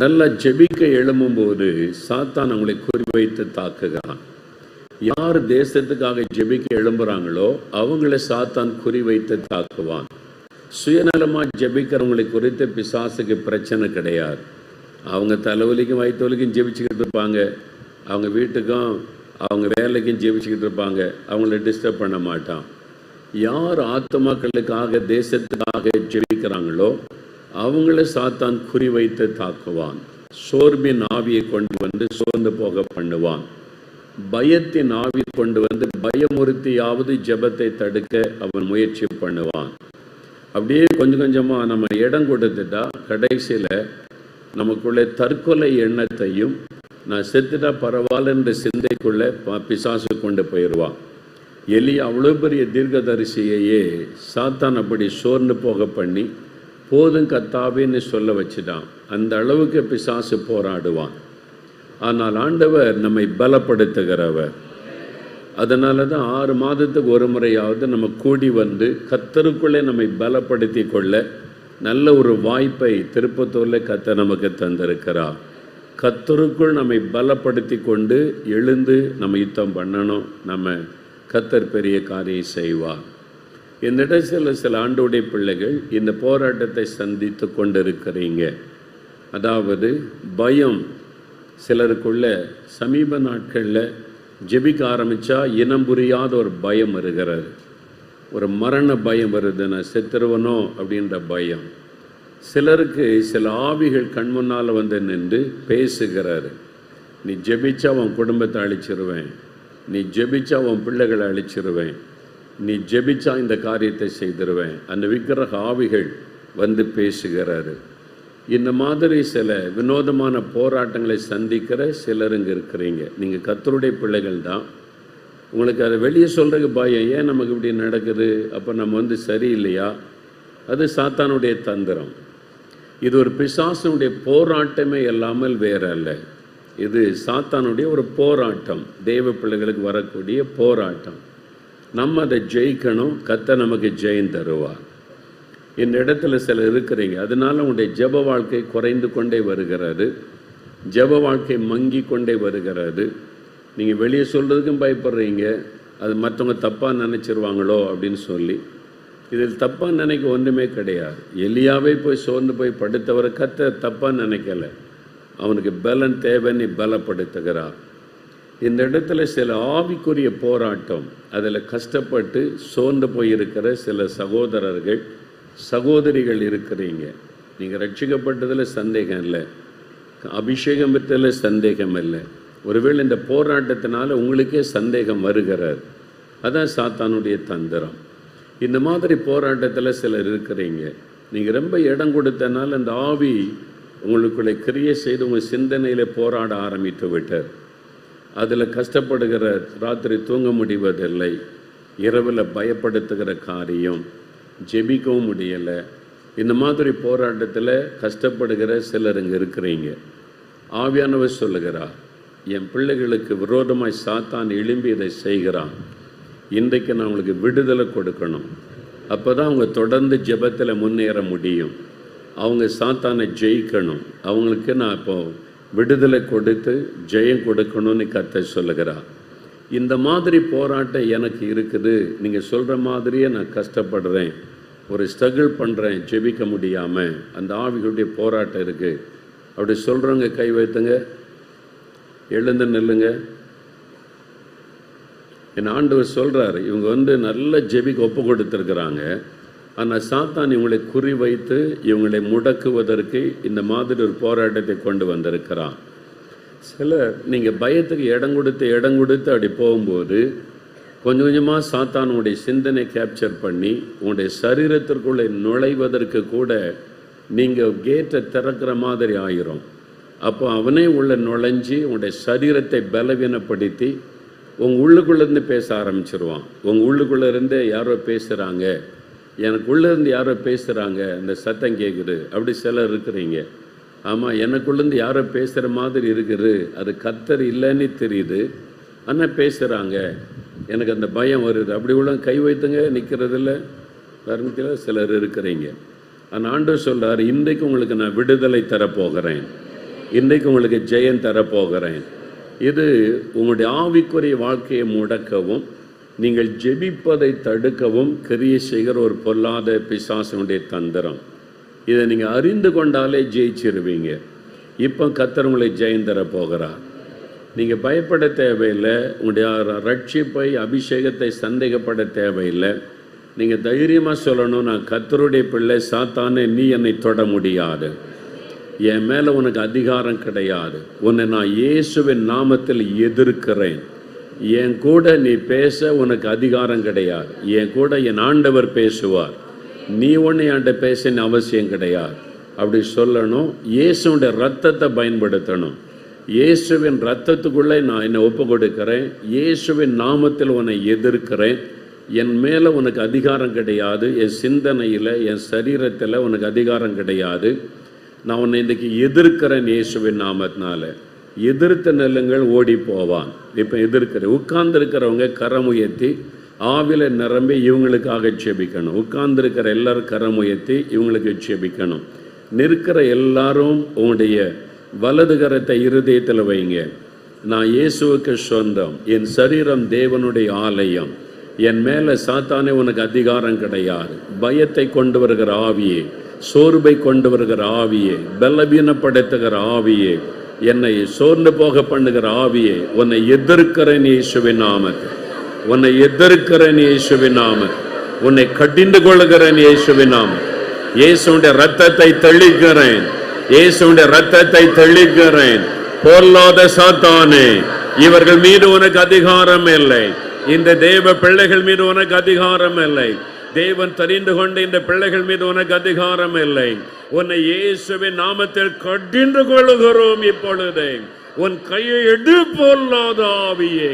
நல்லா ஜெபிக்க எழும்பும்போது சாத்தான் அவங்களை குறிவைத்து தாக்குகிறான். யார் தேசத்துக்காக ஜெபிக்க எழும்புறாங்களோ அவங்கள சாத்தான் குறிவைத்து தாக்குவான். சுயநலமா ஜெபிக்கிறவங்களை குறித்து பிசாசுக்கு பிரச்சனை கிடையாது. அவங்க தலைவலிக்கும் வயிற்று வலிக்கும் ஜெபிச்சுக்கிட்டு இருப்பாங்க. அவங்க வீட்டுக்கும் அவங்க வேலைக்கும் ஜெபிச்சுக்கிட்டு இருப்பாங்க. அவங்கள டிஸ்டர்ப் பண்ண மாட்டான். யார் ஆத்மாக்களுக்காக தேசத்துக்காக ஜெபிக்கிறாங்களோ அவங்கள சாத்தான் குறிவைத்து தாக்குவான். சோர்பின் ஆவியை கொண்டு வந்து சோர்ந்து போக பண்ணுவான். பயத்தின் ஆவி கொண்டு வந்து பயமுறுத்தியாவது ஜெபத்தை தடுக்க அவன் முயற்சி பண்ணுவான். அப்படியே கொஞ்சம் கொஞ்சமாக நம்ம இடம் கொடுத்துட்டா கடைசியில் நமக்குள்ளே தற்கொலை எண்ணத்தையும் நான் செத்துட்டா பரவாயில்லன்ற சிந்தைக்குள்ளே ப- பிசாசு கொண்டு போயிடுவான். எலி அவ்வளோ பெரிய தீர்க்கதரிசியையே சாத்தான் அப்படி சோர்ந்து போக பண்ணி போதும் கத்தாவேன்னு சொல்ல வச்சுட்டான். அந்த அளவுக்கு பிசாசு போராடுவான். ஆனால் ஆண்டவர் நம்மை பலப்படுத்துகிறவர். அதனால தான் ஆறு மாதத்துக்கு ஒரு முறையாவது நம்ம கூடி வந்து கத்தருக்குள்ளே நம்மை பலப்படுத்தி கொள்ள நல்ல ஒரு வாய்ப்பை திருப்பத்தூரில் கத்த நமக்கு தந்திருக்கிறார். கத்தருக்குள் நம்மை பலப்படுத்தி கொண்டு எழுந்து நம்ம யுத்தம் பண்ணணும். நம்ம கத்தர் பெரிய காரியம் செய்வார். என்னிடம் சில சில ஆண்டோடைய பிள்ளைகள் இந்த போராட்டத்தை சந்தித்து கொண்டிருக்கிறீங்க. அதாவது பயம் சிலருக்குள்ள சமீப நாட்களில் ஜெபிக்க ஆரம்பித்தா இனம் புரியாத ஒரு பயம் வருகிறது. ஒரு மரண பயம் வருது நான் செத்துருவனோ அப்படின்ற பயம். சிலருக்கு சில ஆவிகள் கண் முன்னால் வந்து நின்று பேசுகிறாரு. நீ ஜெபிச்சா உன் குடும்பத்தை அழிச்சிருவேன். நீ ஜெபிச்சா உன் பிள்ளைகளை அழிச்சிருவேன். நீ ஜெபிச்சா இந்த காரியத்தை செய்திருவேன். அந்த விக்கிரக ஆவிகள் வந்து பேசுகிறாரு. இந்த மாதிரி சில வினோதமான போராட்டங்களை சந்திக்கிற சிலர் இங்கே இருக்கிறீங்க. நீங்கள் கத்தருடைய பிள்ளைகள் தான். உங்களுக்கு அதை வெளியே சொல்கிறதுக்கு பயம். ஏன் நமக்கு இப்படி நடக்குது? அப்போ நம்ம வந்து சரியில்லையா? அது சாத்தானுடைய தந்திரம். இது ஒரு பிசாசனுடைய போராட்டமே இல்லாமல் வேற அல்ல. இது சாத்தானுடைய ஒரு போராட்டம். தெய்வ பிள்ளைகளுக்கு வரக்கூடிய போராட்டம். நம்ம அதை ஜெயிக்கணும் கத்த நமக்கு ஜெயம் தருவார். இந்த இடத்துல சில இருக்கிறீங்க. அதனால உங்களுடைய ஜெப வாழ்க்கை குறைந்து கொண்டே வருகிறது. ஜெப வாழ்க்கை மங்கி கொண்டே வருகிறது. நீங்கள் வெளியே சொல்கிறதுக்கும் பயப்படுறீங்க. அது மற்றவங்க தப்பாக நினச்சிருவாங்களோ அப்படின்னு சொல்லி. இதில் தப்பாக நினைக்க ஒன்றுமே கிடையாது. எலியாவே போய் சோர்ந்து போய் படுத்தவரை கத்த தப்பாக நினைக்கல. அவனுக்கு பலன் தேவைன்னு பலப்படுத்துகிறான் இந்த இடத்துல சில ஆவிக்குரிய போராட்டம் அதில் கஷ்டப்பட்டு சோர்ந்து போயிருக்கிற சில சகோதரர்கள் சகோதரிகள் இருக்கிறீங்க. நீங்கள் ரட்சிக்கப்பட்டதில் சந்தேகம் இல்லை. அபிஷேகம் பெற்றதில் சந்தேகம் இல்லை. ஒருவேளை இந்த போராட்டத்தினால உங்களுக்கே சந்தேகம் வருகிறார். அதான் சாத்தானுடைய தந்திரம். இந்த மாதிரி போராட்டத்தில் சிலர் இருக்கிறீங்க. நீங்கள் ரொம்ப இடம் கொடுத்தனால அந்த ஆவி உங்களுக்குள்ளே கிரியை செய்து உங்கள் சிந்தனையில் போராட ஆரம்பித்து விட்டார். அதில் கஷ்டப்படுகிற ராத்திரி தூங்க முடிவதில்லை. இரவில் பயப்படுத்துகிற காரியம் ஜெபிக்கவும் முடியலை. இந்த மாதிரி போராட்டத்தில் கஷ்டப்படுகிற சிலர் இங்கே இருக்கிறீங்க. ஆவியானவர் சொல்லுகிறார் என் பிள்ளைகளுக்கு விரோதமாய் சாத்தான் எழும்பி இதை செய்கிறான். இன்றைக்கு நான் அவங்களுக்கு விடுதலை கொடுக்கணும். அப்போ தான் அவங்க தொடர்ந்து ஜெபத்தில் முன்னேற முடியும். அவங்க சாத்தானை ஜெயிக்கணும். அவங்களுக்கு நான் இப்போது விடுதலை கொடுத்து ஜெயம் கொடுக்கணும்னு கத்தை சொல்லுகிறார். இந்த மாதிரி போராட்டம் எனக்கு இருக்குது. நீங்கள் சொல்கிற மாதிரியே நான் கஷ்டப்படுறேன். ஒரு ஸ்ட்ரகிள் பண்ணுறேன் ஜெபிக்க முடியாமல் அந்த ஆவிகளுடைய போராட்டம் இருக்குது அப்படி சொல்கிறவங்க கை வைத்துங்க. எழுந்து நில்லுங்க. என் ஆண்டவர் சொல்கிறார் இவங்க வந்து நல்ல ஜெபிக்க ஒப்பு கொடுத்துருக்குறாங்க. ஆனால் சாத்தான் இவங்களை குறிவைத்து இவங்களை முடக்குவதற்கு இந்த மாதிரி ஒரு போராட்டத்தை கொண்டு வந்திருக்கிறான். சிலர் நீங்கள் பயத்துக்கு இடம் கொடுத்து இடம் கொடுத்து அப்படி போகும்போது கொஞ்சம் கொஞ்சமாக சாத்தானுடைய சிந்தனை கேப்சர் பண்ணி உங்களுடைய சரீரத்திற்குள்ளே நுழைவதற்கு கூட நீங்கள் கேட்டை திறக்கிற மாதிரி ஆயிரும். அப்போ அவனே உள்ள நுழைஞ்சி உங்களுடைய சரீரத்தை பலவீனப்படுத்தி உங்கள் உள்ளுக்குள்ளேருந்து பேச ஆரம்பிச்சிருவான். உங்கள் உள்ளுக்குள்ளேருந்தே யாரோ பேசுகிறாங்க. எனக்குள்ளேருந்து யாரோ பேசுகிறாங்க இந்த சத்தம் கேட்குது அப்படி சிலர் இருக்கிறீங்க. ஆமாம் எனக்குள்ளேருந்து யாரோ பேசுகிற மாதிரி இருக்குது. அது கத்தர் இல்லைன்னு தெரியுது. ஆனால் பேசுகிறாங்க எனக்கு அந்த பயம் வருது. அப்படி உள்ள கை வைத்துங்க நிற்கிறதில்ல பாருங்கத்தில் சிலர் இருக்கிறீங்க. ஆனால் ஆண்டவர் சொல்கிறார் இன்றைக்கு உங்களுக்கு நான் விடுதலை தரப்போகிறேன். இன்றைக்கு உங்களுக்கு ஜெயம் தரப்போகிறேன். இது உங்களுடைய ஆவிக்குரிய வாழ்க்கையை முடக்கவும் நீங்கள் ஜெபிப்பதை தடுக்கவும் கிரியை செய்கிற ஒரு பொல்லாத பிசாசனுடைய தந்திரம். இதை நீங்கள் அறிந்து கொண்டாலே ஜெயிச்சிருவீங்க. இப்போ கத்தர் உங்களை ஜெயந்தர போகிறார். நீங்கள் பயப்பட தேவையில்லை. உங்களுடைய ரட்சிப்பை அபிஷேகத்தை சந்தேகப்பட தேவையில்லை. நீங்கள் தைரியமாக சொல்லணும் நான் கத்தருடைய பிள்ளை சாத்தானே நீ என்னை தொட முடியாது. என் மேலே உனக்கு அதிகாரம் கிடையாது. உன்னை நான் இயேசுவின் நாமத்தில் எதிர்க்கிறேன். என் கூட நீ பேச உனக்கு அதிகாரம் கிடையாது. என் கூட என் ஆண்டவர் பேசுவார். நீ ஒன்று என்கிட்ட பேசின அவசியம் கிடையாது. அப்படி சொல்லணும். இயேசுடைய ரத்தத்தை பயன்படுத்தணும். இயேசுவின் ரத்தத்துக்குள்ளே நான் என்னை ஒப்பு கொடுக்கிறேன் இயேசுவின் நாமத்தில் உன்னை எதிர்க்கிறேன். என் மேலே உனக்கு அதிகாரம் கிடையாது. என் சிந்தனையில் என் சரீரத்தில் உனக்கு அதிகாரம் கிடையாது. நான் உன்னை இன்றைக்கி எதிர்க்கிறேன் இயேசுவின் நாமத்தினால. எதிர்த்த நெல்லுங்கள் ஓடி போவான். இப்போ எதிர்க்கிற உட்கார்ந்துருக்கிறவங்க கரம் உயர்த்தி ஆவில நிரம்பி இவங்களுக்காக செபிக்கணும். உட்கார்ந்துருக்கிற எல்லாரும் கரம் உயர்த்தி இவங்களுக்கு செபிக்கணும். நிற்கிற எல்லாரும் உங்களுடைய வலது கரத்தை இருதயத்தில் வைங்க. நான் இயேசுவுக்கு சொந்தம். என் சரீரம் தேவனுடைய ஆலயம். என் மேலே சாத்தானே உனக்கு அதிகாரம் கிடையாது. பயத்தை கொண்டு வருகிற ஆவியே சோர்வை கொண்டு வருகிற ஆவியே பலவீனப்படுத்துகிற ஆவியே என்னை சோர்ந்து போக பண்ணுகிற ஆவியே உன்னை எதிர்க்கிறேன் இயேசுவின் நாமத்தில். உன்னை எதிர்க்கிறேன் இயேசுவின் நாமத்தில். உன்னை கடிந்து கொள்கிறேன் இயேசுவின் நாமத்தில். இயேசுடைய ரத்தத்தை தெளிக்கிறேன். இயேசுடைய ரத்தத்தை தெளிக்கிறேன். பொல்லாத சாத்தானே இவர்கள் மீது உனக்கு அதிகாரம் இல்லை. இந்த தேவ பிள்ளைகள் மீது உனக்கு அதிகாரம் இல்லை. தேவன் தெரிந்து கொண்ட இந்த பிள்ளைகள் மீது உனக்கு அதிகாரம் இல்லை. உன்னை இயேசுவின் நாமத்தில் கடிந்து கொள்ளுகிறோம் இப்பொழுதே. உன் கையை எடு பொல்லாத ஆவியே.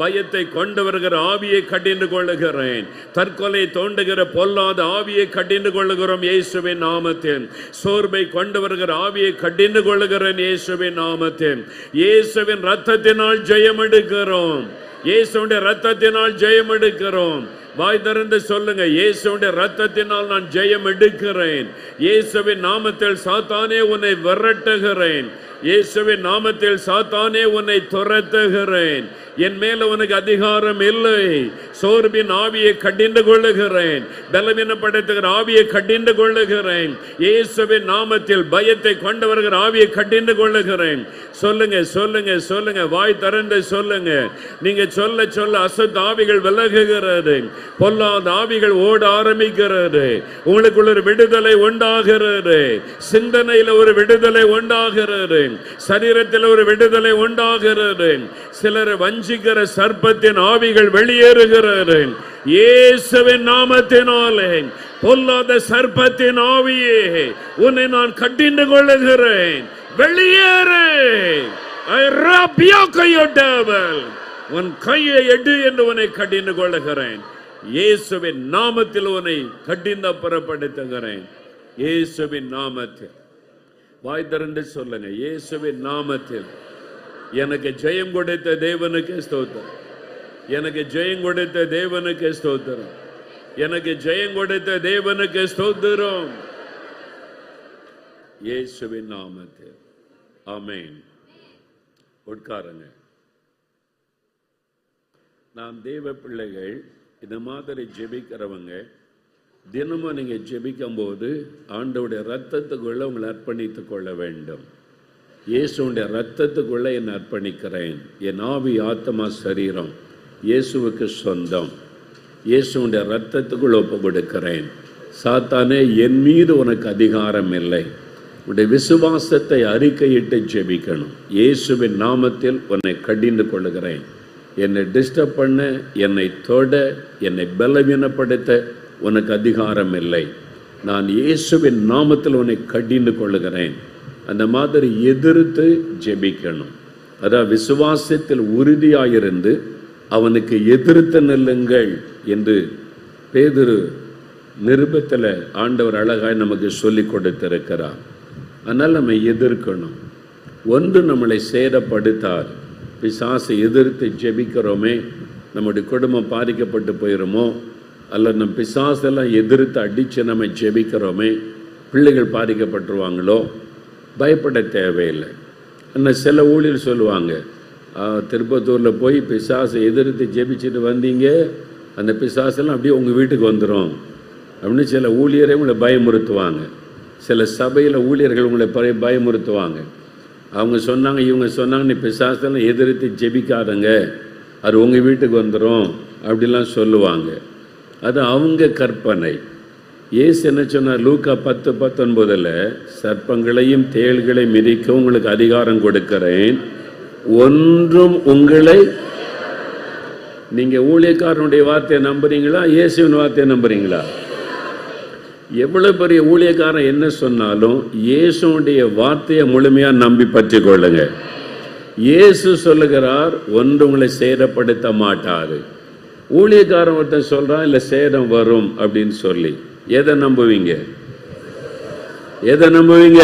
பயத்தை கொண்டு வருகிற ஆவியை கடிந்து கொள்ளுகிறேன். தற்கொலை தோண்டுகிற பொல்லாத ஆவியை கடிந்து கொள்ளுகிறோம் இயேசுவின் நாமத்தில். சோர்வை கொண்டு வருகிற ஆவியை கடிந்து கொள்ளுகிறேன் இயேசுவின் நாமத்தில். இயேசுவின் ரத்தத்தினால் ஜெயம் எடுக்கிறோம் இயேசுடைய ரத்தத்தினால் ஜெயம் எடுக்கிறோம் வாய் திறந்து சொல்லுங்க. இயேசுடைய ரத்தத்தினால் நான் ஜெயம் எடுக்கிறேன். இயேசுவின் நாமத்தில் சாத்தானே உன்னை விரட்டுகிறேன். இயேசுவின் நாமத்தில் சாத்தானே உன்னை துரத்துகிறேன். என் மேல உனக்கு அதிகாரம் இல்லை. சோர்பின் ஆவியை கடிந்து கொள்ளுகிறேன். பலவீனப்படுத்துகிற ஆவியை கடிந்து கொள்ளுகிறேன். இயேசுவின் நாமத்தில் பயத்தை கொண்டு வருகிற ஆவியை கடிந்து கொள்ளுகிறேன். சொல்லுங்க சொல்லுங்க சொல்லுங்க. வாய் திறந்து சொல்லுங்க. நீங்க சொல்ல சொல்ல அசத் ஆவிகள் விலகுகிறது. பொல்லாத ஆவிகள் ஓட ஆரம்பிக்கிறது. உங்களுக்குள்ள ஒரு விடுதலை உண்டாகிறது. சிந்தனையில் ஒரு விடுதலை உண்டாகிறது. சரீரத்தில் ஒரு விடுதலை உண்டாகிறது. சிலர் வஞ்சிக்கிற சர்ப்பத்தின் ஆவிகள் வெளியேறுகிறது. இயேசுவின் நாமத்தினாலே பொல்லாத சர்ப்பத்தின் ஆவியே உன்னை நான் கட்டிண்டு கொள்ளுகிறேன். வெளியேறு உன் கையை எடு என்று உன்னை கட்டிண்டு கொள்ளுகிறேன். இயேசுவின் நாமத்தில் உன்னை கட்டிந்த புறப்படுத்துகிறேன். இயேசுவின் நாமத்தில். வாய் திறந்து சொல்லுங்க. இயேசுவின் நாமத்தில். எனக்கு ஜெயம் கொடுத்த தேவனுக்கு ஸ்தோத்திரம். எனக்கு ஜெயம் கொடுத்த தேவனுக்கு ஸ்தோத்திரம். எனக்கு ஜெயம் கொடுத்த தேவனுக்கு ஸ்தோத்திரம். இயேசுவின் நாமத்தில். ஆமென். உட்காருங்க. நாம் தேவ பிள்ளைகள் இந்த மாதிரி ஜெபிக்கிறவங்க தினமும் நீங்கள் ஜெபிக்கும் போது ஆண்டவுடைய ரத்தத்துக்குள்ள உங்களை அர்ப்பணித்துக் கொள்ள வேண்டும். இயேசுடைய ரத்தத்துக்குள்ளே என்னை அர்ப்பணிக்கிறேன். என் ஆவி ஆத்மா சரீரம். இயேசுவுக்கு சொந்தம். இயேசுடைய ரத்தத்துக்குள் ஒப்பு கொடுக்கிறேன் சாத்தானே என் மீது உனக்கு அதிகாரம் இல்லை. உடைய விசுவாசத்தை அறிக்கையிட்டு ஜெபிக்கணும். இயேசுவின் நாமத்தில் உன்னை கடிந்து கொள்கிறேன் என்னை டிஸ்டர்ப் பண்ண என்னை தொட என்னை பலவீனப்படுத்த உனக்கு அதிகாரம் இல்லை. நான் இயேசுவின் நாமத்தில் உன்னை கடிந்து கொள்கிறேன் அந்த மாதிரி எதிர்த்து ஜெபிக்கணும். அதான் விசுவாசத்தில் உறுதியாயிருந்து அவனுக்கு எதிர்த்து நெல்லுங்கள் என்று பேதுரு நிருபத்தில் ஆண்டவர் அழகாய் நமக்கு சொல்லி கொடுத்திருக்கிறார். அதனால் நம்ம எதிர்க்கணும். ஒன்று நம்மளை சேதப்படுத்தார். பிசாசை எதிர்த்து ஜெபிக்கிறோமே நம்முடைய குடும்பம் பாதிக்கப்பட்டு போயிடுமோ அல்ல நம்ம பிசாசெல்லாம் எதிர்த்து அடித்து நம்ம ஜெபிக்கிறோமே பிள்ளைகள் பாதிக்கப்பட்டுருவாங்களோ பயப்பட தேவையில்லை. ஆனால் சில ஊழியர் சொல்லுவாங்க திருப்பத்தூரில் போய் பிசாசை எதிர்த்து ஜெபிச்சுட்டு வந்தீங்க. அந்த பிசாசெல்லாம் அப்படியே உங்கள் வீட்டுக்கு வந்துடும் அப்படின்னு சில ஊழியரை உங்களை பயமுறுத்துவாங்க. சில சபையில் ஊழியர்கள் உங்களை பய பயமுறுத்துவாங்க. அவங்க சொன்னாங்க இவங்க சொன்னாங்க நீ பிசாசெல்லாம் எதிர்த்து ஜெபிக்காதங்க. அது உங்கள் வீட்டுக்கு வந்துடும் அப்படிலாம் சொல்லுவாங்க. அது அவங்க கற்பனை. ஏசு என்ன சொன்னார்? லூக்கா பத்து பத்தொன்பதில் சர்ப்பங்களையும் தேள்களையும் மிதிக்க உங்களுக்கு அதிகாரம் கொடுக்கிறேன். ஒன்றும் உங்களை நீங்க ஊழியக்காரனுடைய வார்த்தையை நம்புறீங்களா இயேசுவின் வார்த்தையை நம்புறீங்களா? எவ்வளவு பெரிய ஊழியக்காரன் என்ன சொன்னாலும் இயேசுடைய வார்த்தையை முழுமையா நம்பி பற்றி கொள்ளுங்க. இயேசு சொல்லுகிறார் ஒன்று உங்களை சேதப்படுத்த மாட்டாரு ஊழியக்காரன் ஒருத்தன் சொல்றான் இல்ல சேதம் வரும் அப்படின்னு சொல்லி. எதை நம்புவீங்க? எதை நம்புவீங்க?